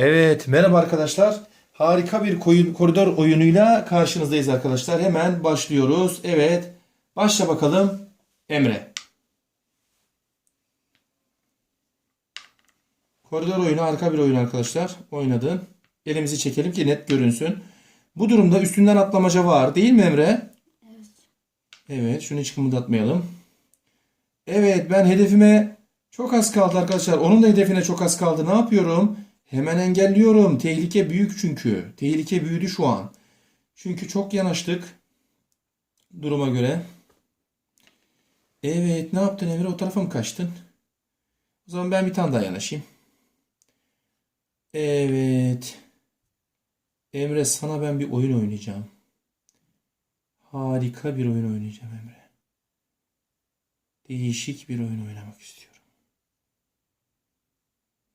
Evet, merhaba arkadaşlar. Harika bir koyun, koridor oyunuyla karşınızdayız arkadaşlar. Hemen başlıyoruz. Evet, başla bakalım Emre. Koridor oyunu harika bir oyun arkadaşlar. Oynadın. Elimizi çekelim ki net görünsün. Bu durumda üstünden atlamaca var değil mi Emre? Evet. Evet, şunu hiç kımıldatmayalım. Evet, ben hedefime çok az kaldı arkadaşlar. Onun da hedefine çok az kaldı. Ne yapıyorum? Hemen engelliyorum. Tehlike büyük çünkü. Tehlike büyüdü şu an. Çünkü çok yanaştık duruma göre. Evet, ne yaptın Emre? O tarafa mı kaçtın? O zaman ben bir tane daha yanaşayım. Evet. Emre sana ben bir oyun oynayacağım. Harika bir oyun oynayacağım Emre. Değişik bir oyun oynamak istiyorum.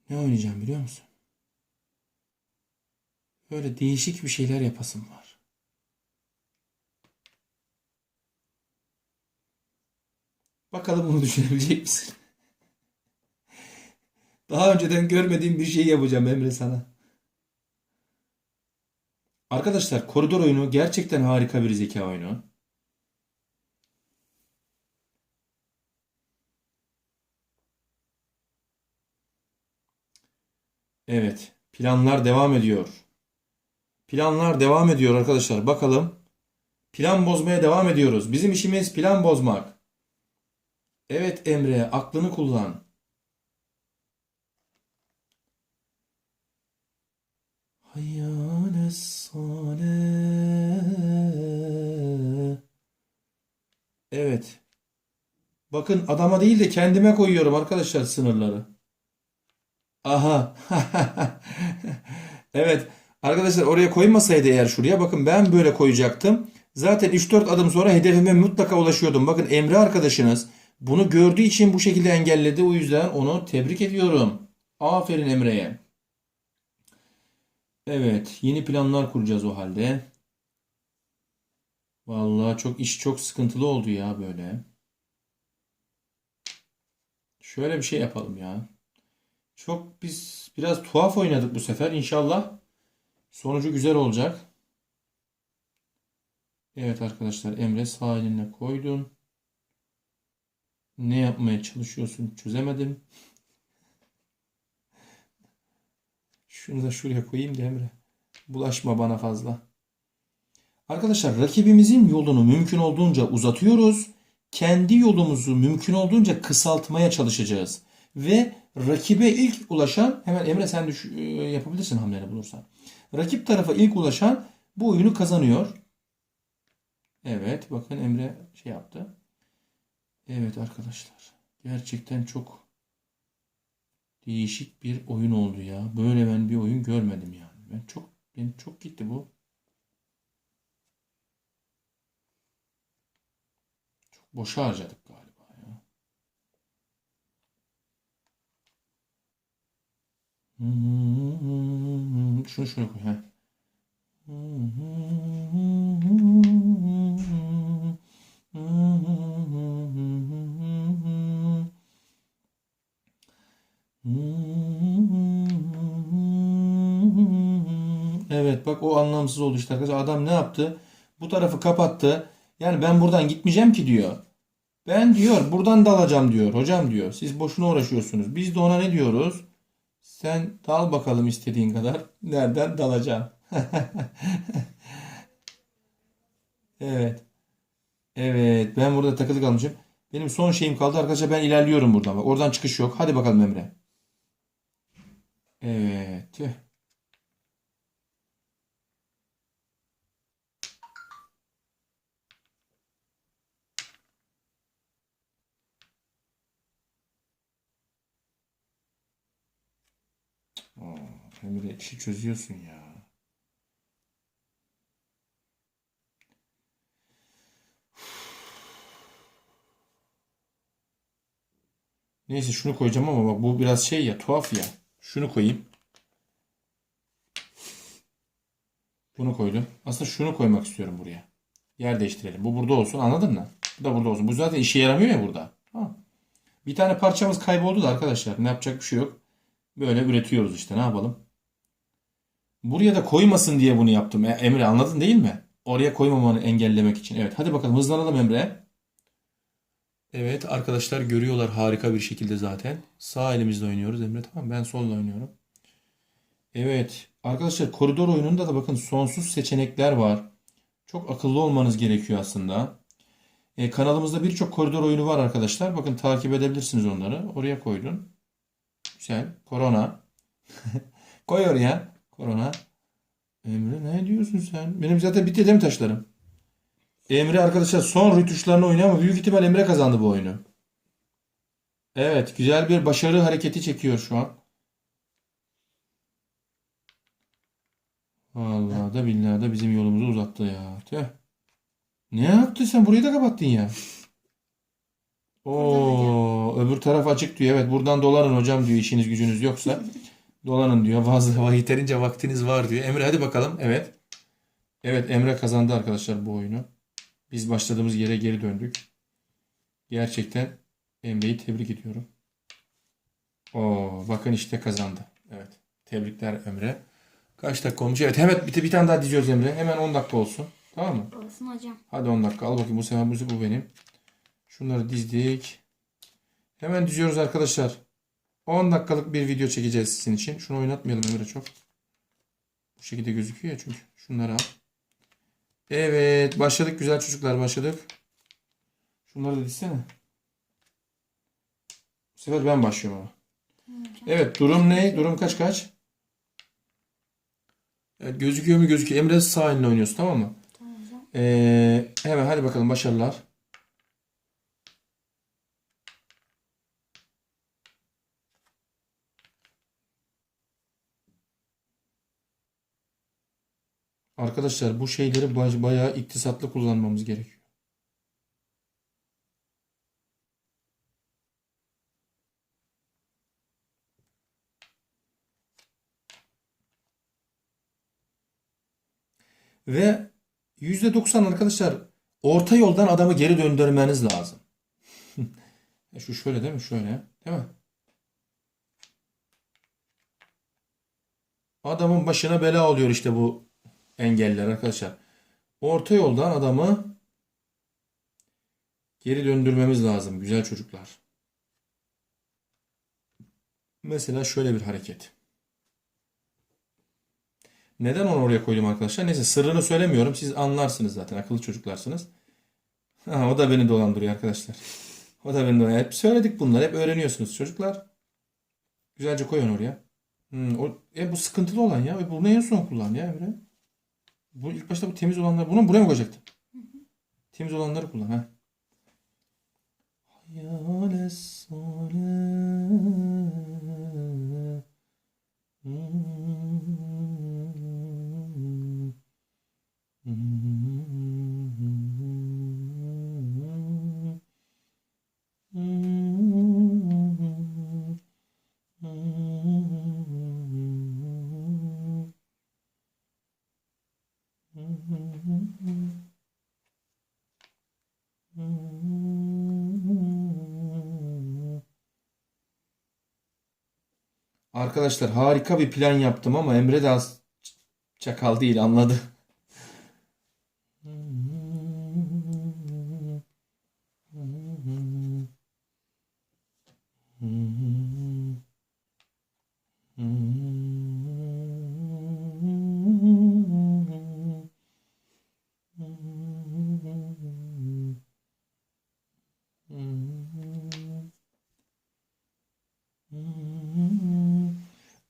Ne oynayacağım biliyor musun? Böyle değişik bir şeyler yapasım var. Bakalım bunu düşünebilecek misin? Daha önceden görmediğim bir şey yapacağım Emre sana. Arkadaşlar koridor oyunu gerçekten harika bir zeka oyunu. Evet, planlar devam ediyor. Planlar devam ediyor arkadaşlar. Bakalım. Plan bozmaya devam ediyoruz. Bizim işimiz plan bozmak. Evet Emre, aklını kullan. Hayyâle sâlâh. Evet. Bakın adama değil de kendime koyuyorum arkadaşlar sınırları. Aha. Evet. Arkadaşlar oraya koymasaydı eğer şuraya bakın ben böyle koyacaktım. Zaten 3-4 adım sonra hedefime mutlaka ulaşıyordum. Bakın Emre arkadaşınız bunu gördüğü için bu şekilde engelledi. O yüzden onu tebrik ediyorum. Aferin Emre'ye. Evet, yeni planlar kuracağız o halde. Vallahi çok iş çok sıkıntılı oldu ya böyle. Şöyle bir şey yapalım ya. Çok biz biraz tuhaf oynadık bu sefer. İnşallah sonucu güzel olacak. Evet arkadaşlar Emre sağ eline koydun. Ne yapmaya çalışıyorsun çözemedim. Şunu da şuraya koyayım da Emre. Bulaşma bana fazla. Arkadaşlar rakibimizin yolunu mümkün olduğunca uzatıyoruz. Kendi yolumuzu mümkün olduğunca kısaltmaya çalışacağız. Ve rakibe ilk ulaşan hemen Emre sen e, yapabilirsin hamleni bulursan. Rakip tarafa ilk ulaşan bu oyunu kazanıyor. Evet bakın Emre şey yaptı. Evet arkadaşlar. Gerçekten çok değişik bir oyun oldu ya. Böyle ben bir oyun görmedim yani. Ben çok ben çok gitti bu. Çok boşa harcadık galiba ya. Şunu şöyle koy. Heh. Evet bak o anlamsız oldu işte arkadaşlar. Adam ne yaptı? Bu tarafı kapattı. Yani ben buradan gitmeyeceğim ki diyor. Ben diyor buradan dalacağım diyor. Hocam diyor. Siz boşuna uğraşıyorsunuz. Biz de ona ne diyoruz? Sen dal bakalım istediğin kadar. Nereden dalacaksın? Evet. Evet. Ben burada takılı kalmışım. Benim son şeyim kaldı arkadaşlar. Ben ilerliyorum buradan. Bak oradan çıkış yok. Hadi bakalım Emre. Evet. Tüh. Aa, Emre işi çözüyorsun ya. Neyse şunu koyacağım ama bak bu biraz şey ya tuhaf ya. Şunu koyayım. Bunu koydum. Aslında şunu koymak istiyorum buraya. Yer değiştirelim. Bu burada olsun anladın mı? Bu da burada olsun. Bu zaten işe yaramıyor ya burada. Ha. Bir tane parçamız kayboldu da arkadaşlar. Ne yapacak bir şey yok. Böyle üretiyoruz işte ne yapalım. Buraya da koymasın diye bunu yaptım. Emre anladın değil mi? Oraya koymamanı engellemek için. Evet hadi bakalım hızlanalım Emre. Evet arkadaşlar görüyorlar harika bir şekilde zaten. Sağ elimizle oynuyoruz Emre tamam ben solla oynuyorum. Evet arkadaşlar koridor oyununda da bakın sonsuz seçenekler var. Çok akıllı olmanız gerekiyor aslında. E, kanalımızda birçok koridor oyunu var arkadaşlar. Bakın takip edebilirsiniz onları. Oraya koydun. Güzel. Korona. Koy oraya. Korona. Emre ne diyorsun sen? Benim zaten bitti değil mi taşlarım? Emre arkadaşlar son rütuşlarını oynuyor ama büyük ihtimal Emre kazandı bu oyunu. Evet güzel bir başarı hareketi çekiyor şu an. Vallahi da billahi da bizim yolumuzu uzattı ya. Tüh. Ne yaptın sen? Burayı da kapattın ya. Oo, öbür taraf açık diyor. Evet buradan dolanın hocam diyor işiniz gücünüz yoksa. Dolanın diyor. Fazla yeterince vaktiniz var diyor. Emre hadi bakalım. Evet. Evet Emre kazandı arkadaşlar bu oyunu. Biz başladığımız yere geri döndük. Gerçekten Emre'yi tebrik ediyorum. Oo, bakın işte kazandı. Evet. Tebrikler Emre. Kaç dakika olmuş? Evet hemen bir, bir tane daha diziyoruz Emre. Hemen 10 dakika olsun. Tamam mı? Olsun hocam. Hadi 10 dakika. Al bakayım bu sefer bu, bu benim. Şunları dizdik. Hemen diziyoruz arkadaşlar. 10 dakikalık bir video çekeceğiz sizin için. Şunu oynatmayalım Emre çok. Bu şekilde gözüküyor ya çünkü. Şunları al. Evet. Başladık güzel çocuklar başladık. Şunları da dizsene. Bu sefer ben başlıyorum ama. Evet durum ne? Durum kaç kaç? Evet, gözüküyor mu gözüküyor. Emre sağ elinle oynuyorsun tamam mı? Tamam hocam. Ee, hemen hadi bakalım başarılar. Arkadaşlar bu şeyleri ba- bayağı iktisatlı kullanmamız gerekiyor. Ve %90 arkadaşlar orta yoldan adamı geri döndürmeniz lazım. E Şu şöyle değil mi? Şöyle. Değil mi? Adamın başına bela oluyor işte bu engeller arkadaşlar. Orta yoldan adamı geri döndürmemiz lazım güzel çocuklar. Mesela şöyle bir hareket. Neden onu oraya koydum arkadaşlar? Neyse sırrını söylemiyorum. Siz anlarsınız zaten. Akıllı çocuklarsınız. Ha, o da beni dolandırıyor arkadaşlar. O da beni dolandırıyor. Hep söyledik bunları. Hep öğreniyorsunuz çocuklar. Güzelce koyun oraya. Hmm, o, e, bu sıkıntılı olan ya. E, bunu en son kullan ya Emre. Bu ilk başta bu temiz olanlar. Bunu buraya mı koyacaktın? Temiz olanları kullan. Ha. Hayal sole. Arkadaşlar harika bir plan yaptım ama Emre de az çakal değil anladı.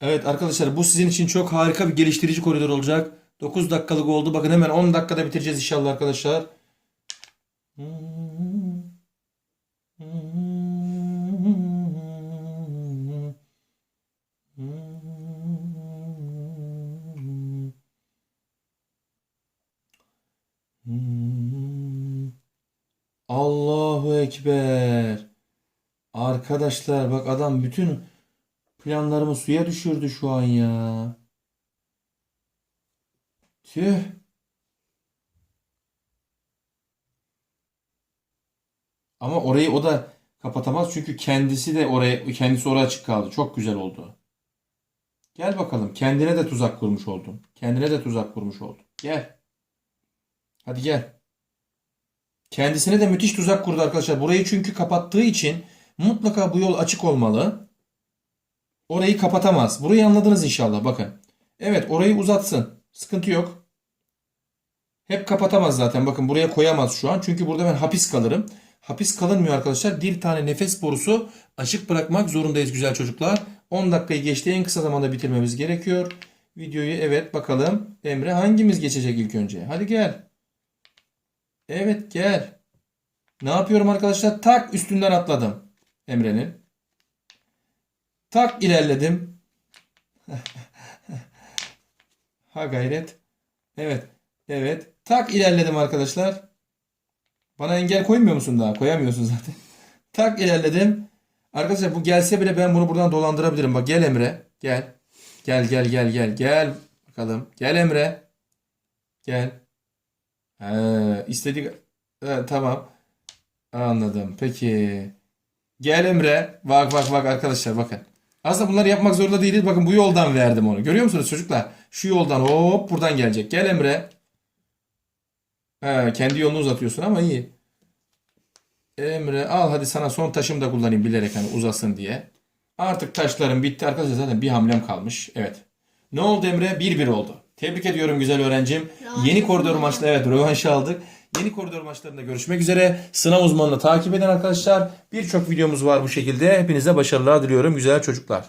Evet arkadaşlar bu sizin için çok harika bir geliştirici koridor olacak. 9 dakikalık oldu. Bakın hemen 10 dakikada bitireceğiz inşallah arkadaşlar. Allahu Ekber. Arkadaşlar bak adam bütün planlarımı suya düşürdü şu an ya. Tüh. Ama orayı o da kapatamaz çünkü kendisi de oraya kendisi oraya açık kaldı. Çok güzel oldu. Gel bakalım. Kendine de tuzak kurmuş oldun. Kendine de tuzak kurmuş oldun. Gel. Hadi gel. Kendisine de müthiş tuzak kurdu arkadaşlar. Burayı çünkü kapattığı için mutlaka bu yol açık olmalı. Orayı kapatamaz. Burayı anladınız inşallah. Bakın. Evet orayı uzatsın. Sıkıntı yok. Hep kapatamaz zaten. Bakın buraya koyamaz şu an. Çünkü burada ben hapis kalırım. Hapis kalınmıyor arkadaşlar. Bir tane nefes borusu açık bırakmak zorundayız güzel çocuklar. 10 dakikayı geçti. En kısa zamanda bitirmemiz gerekiyor. Videoyu evet bakalım. Emre hangimiz geçecek ilk önce? Hadi gel. Evet gel. Ne yapıyorum arkadaşlar? Tak üstünden atladım. Emre'nin. Tak ilerledim. ha gayret. Evet. Evet. Tak ilerledim arkadaşlar. Bana engel koymuyor musun daha? Koyamıyorsun zaten. Tak ilerledim. Arkadaşlar bu gelse bile ben bunu buradan dolandırabilirim. Bak gel Emre. Gel. Gel gel gel gel gel. Bakalım. Gel Emre. Gel. Ee, istedik. Ee, tamam. Anladım. Peki. Gel Emre. Bak bak bak arkadaşlar bakın. Aslında bunları yapmak zorunda değiliz. Bakın bu yoldan verdim onu. Görüyor musunuz çocuklar? Şu yoldan hop buradan gelecek. Gel Emre. He, kendi yolunu uzatıyorsun ama iyi. Emre al hadi sana son taşımı da kullanayım bilerek hani uzasın diye. Artık taşlarım bitti arkadaşlar zaten bir hamlem kalmış. Evet. Ne oldu Emre? 1-1 oldu. Tebrik ediyorum güzel öğrencim. Yeni koridor maçta evet rövanşı aldık. Yeni koridor maçlarında görüşmek üzere. Sınav uzmanını takip eden arkadaşlar. Birçok videomuz var bu şekilde. Hepinize başarılar diliyorum güzel çocuklar.